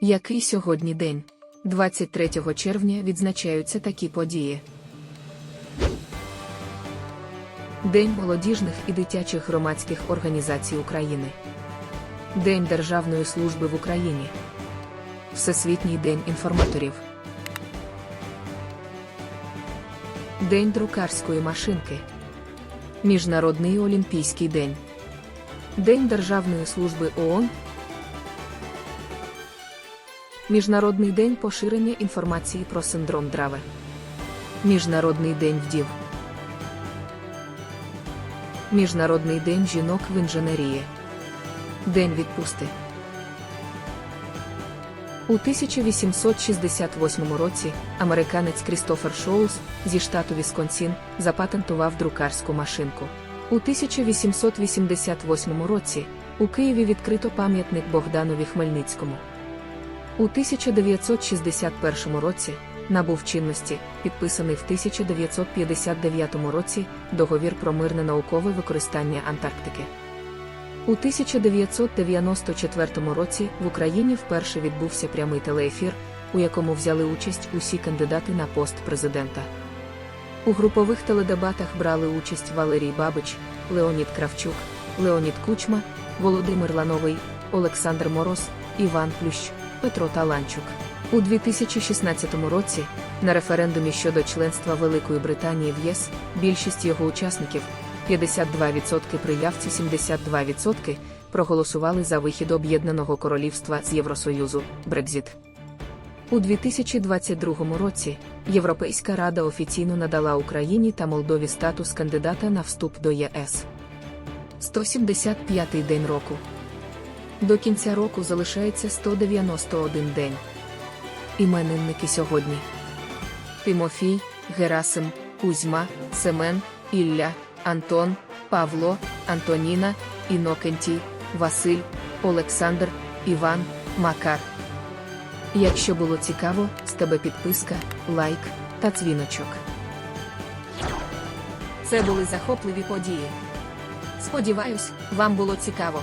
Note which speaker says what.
Speaker 1: Який сьогодні день? 23 червня відзначаються такі події. День молодіжних і дитячих громадських організацій України. День Державної служби в Україні. Всесвітній день інформаторів. День друкарської машинки. Міжнародний олімпійський день. День Державної служби ООН. Міжнародний день поширення інформації про синдром Драве. Міжнародний день вдів. Міжнародний день жінок в інженерії. День відпусти. У 1868 році американець Крістофер Шоулс зі штату Вісконсін запатентував друкарську машинку. У 1888 році у Києві відкрито пам'ятник Богданові Хмельницькому. У 1961 році набув чинності, підписаний в 1959 році договір про мирне наукове використання Антарктики. У 1994 році в Україні вперше відбувся прямий телеефір, у якому взяли участь усі кандидати на пост президента. У групових теледебатах брали участь Валерій Бабич, Леонід Кравчук, Леонід Кучма, Володимир Лановий, Олександр Мороз, Іван Плющ, Петро Таланчук. У 2016 році на референдумі щодо членства Великої Британії в ЄС більшість його учасників 52% при явці 72% проголосували за вихід Об'єднаного Королівства з Євросоюзу Брекзіт. У 2022 році Європейська Рада офіційно надала Україні та Молдові статус кандидата на вступ до ЄС. 175-й день року. До кінця року залишається 191 день. Іменинники сьогодні: Тимофій, Герасим, Кузьма, Семен, Ілля, Антон, Павло, Антоніна, Інокентій, Василь, Олександр, Іван, Макар. Якщо було цікаво, з тебе підписка, лайк та дзвіночок. Це були захопливі події. Сподіваюсь, вам було цікаво.